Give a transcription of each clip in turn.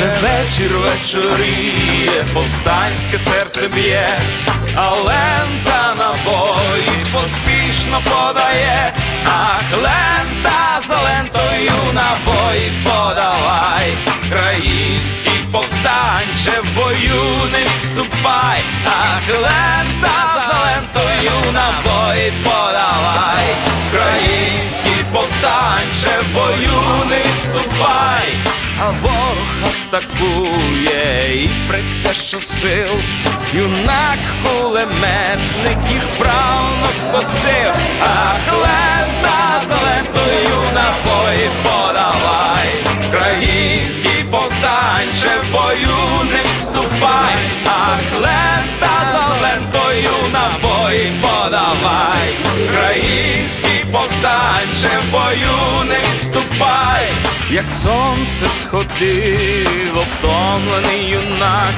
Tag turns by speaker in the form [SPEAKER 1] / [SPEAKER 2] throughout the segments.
[SPEAKER 1] вечір вечоріє, повстанське серце б'є, а лента набої поспішно подає, ах, лента за лентою набої подавай, Краївський повстанче в бою не відступай, ах, лента за лентою набої подавай, Краївський а ворог атакує і приця що сил, юнак кулеметник їх правно косив, ах, лента за лентою набої подавай, Краївський повстанче в бою не відступай, ах, лента за лентою набої подавай, Краївський повстанче в бою не відступай, як сонце сходило, втомлений юнак,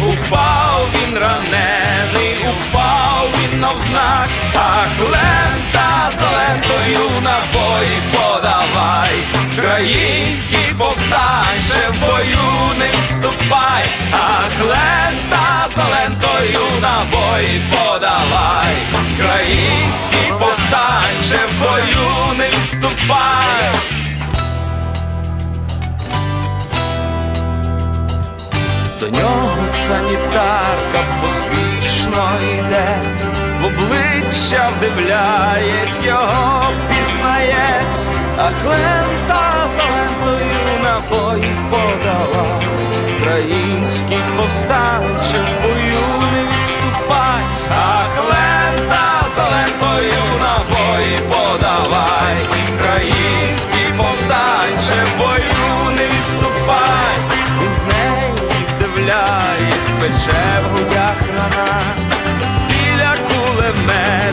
[SPEAKER 1] упав він ранений, упав він навзнак, ах, лента за лентою набої подавай, Український повстанче в бою не відступай, ах, лента за лентою набої подавай, Український повстанче До нього санітарка поспішно йде, в обличчя вдивляєсь, його пізнає, ах лента за лентою набої подала, Український повстанче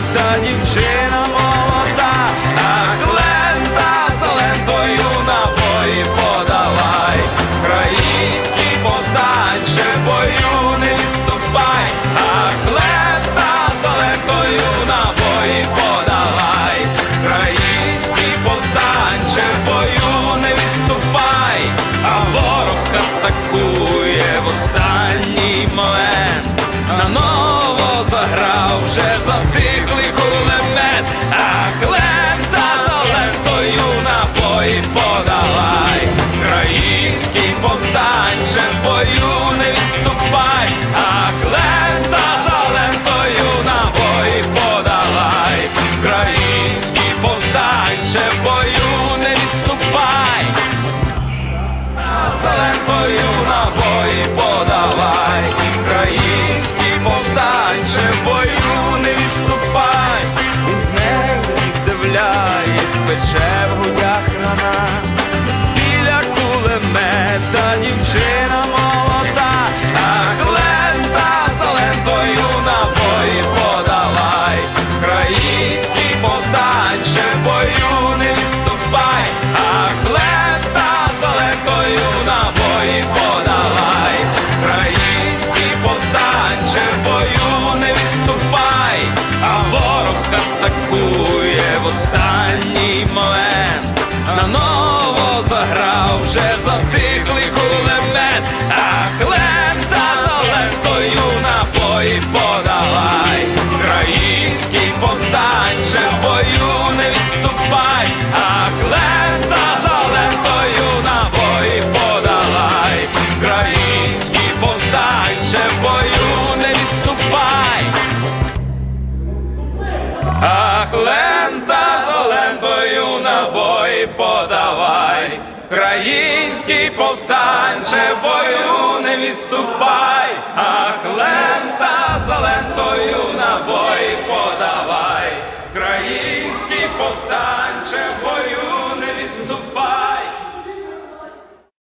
[SPEAKER 1] кулемета дівчина молода, ах лента за лентою набої подавай, Український повстанче бою не відступай, ах лента за лентою набої подавай, Український повстанче бою не відступай, а ворог атакує атакує подавай, Український повстанче бою не відступай, ах, лента за лентою